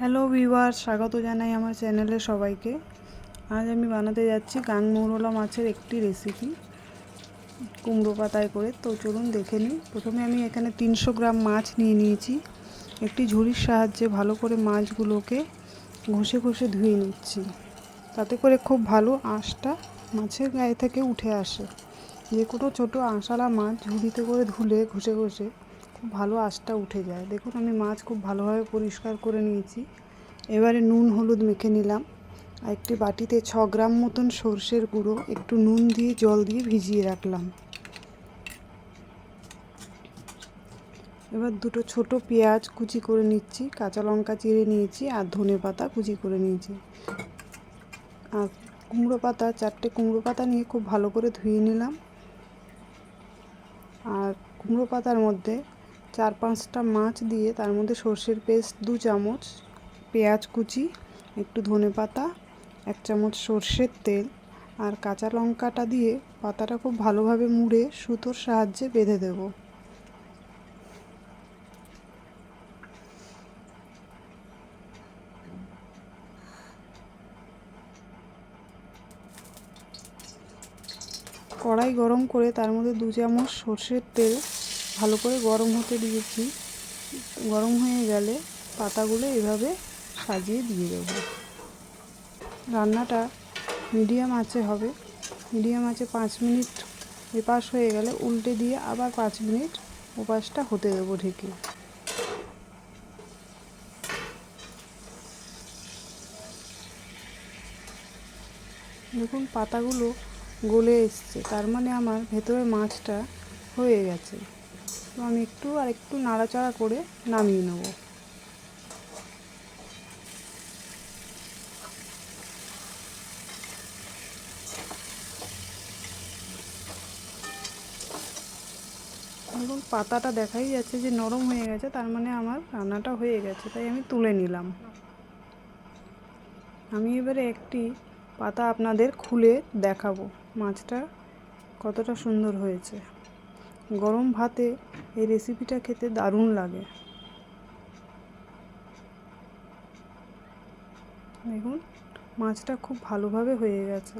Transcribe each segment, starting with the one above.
Hello viewer স্বাগত জানাই আমার চ্যানেলে সবাইকে। আজ আমি বানাতে যাচ্ছি গাংমৌরলা মাছের একটি রেসিপি কুমড়ো পাতায় করে। তো চলুন দেখে নিই। প্রথমে আমি এখানে তিনশো গ্রাম মাছ নিয়ে নিয়েছি। একটি ঝুড়ির সাহায্যে ভালো করে মাছগুলোকে ঘষে ঘষে ধুয়ে নিচ্ছি। তাতে করে খুব ভালো আঁশটা মাছের গায়ে থেকে উঠে আসে। যে কোনো ছোটো আঁশালা মাছ ঝুড়িতে করে ধুলে ঘষে ঘষে খুব ভালো আঁশটা উঠে যায়। দেখুন, আমি মাছ খুব ভালোভাবে পরিষ্কার করে নিয়েছি। এবারে নুন, হলুদ মেখে নিলাম। আর একটি বাটিতে ছ গ্রাম মতন সর্ষের গুঁড়ো, একটু নুন দিয়ে, জল দিয়ে ভিজিয়ে রাখলাম। এবার দুটো ছোট পেঁয়াজ কুচি করে নিচ্ছি, কাঁচা লঙ্কা চিড়ে নিয়েছি আর ধনে পাতা কুচি করে নিয়েছি। আর কুমড়ো পাতা, চারটে কুমড়ো পাতা নিয়ে খুব ভালো করে ধুয়ে নিলাম। আর কুমড়ো পাতার মধ্যে চার পাঁচটা মাছ দিয়ে তার মধ্যে সর্ষের পেস্ট দু চামচ, পেঁয়াজ কুচি, একটু ধনে পাতা, এক চামচ সর্ষের তেল আর কাঁচা লঙ্কাটা দিয়ে পাতাটা খুব ভালোভাবে মুড়ে সুতোর সাহায্যে বেঁধে দেব। কড়াই গরম করে তার মধ্যে দু চামচ সর্ষের তেল ভালো করে গরম হতে দিয়েছি। গরম হয়ে গেলে পাতাগুলো এভাবে সাজিয়ে দিয়ে দেবো। রান্নাটা মিডিয়াম আঁচে হবে। মিডিয়াম আঁচে পাঁচ মিনিট এপাশ হয়ে গেলে উল্টে দিয়ে আবার পাঁচ মিনিট ওপাশটা হতে দেবো ঢেকে। দেখুন পাতাগুলো গলে এসছে। তার মানে আমার ভেতরের মাছটা হয়ে গেছে। তো আমি একটু আর একটু নাড়াচাড়া করে নামিয়ে নেব। পাতাটা দেখাই যাচ্ছে যে নরম হয়ে গেছে, তার মানে আমার রান্নাটা হয়ে গেছে, তাই আমি তুলে নিলাম। আমি এবারে একটি পাতা আপনাদের খুলে দেখাবো, মাছটা কতটা সুন্দর হয়েছে। গরম ভাতে এই রেসিপিটা খেতে দারুণ লাগে। দেখুন, মাছটা খুব ভালোভাবে হয়ে গেছে।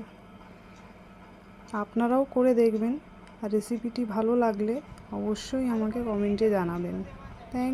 আপনারাও করে দেখবেন, আর রেসিপিটি ভালো লাগলে অবশ্যই আমাকে কমেন্টে জানাবেন। থ্যাংক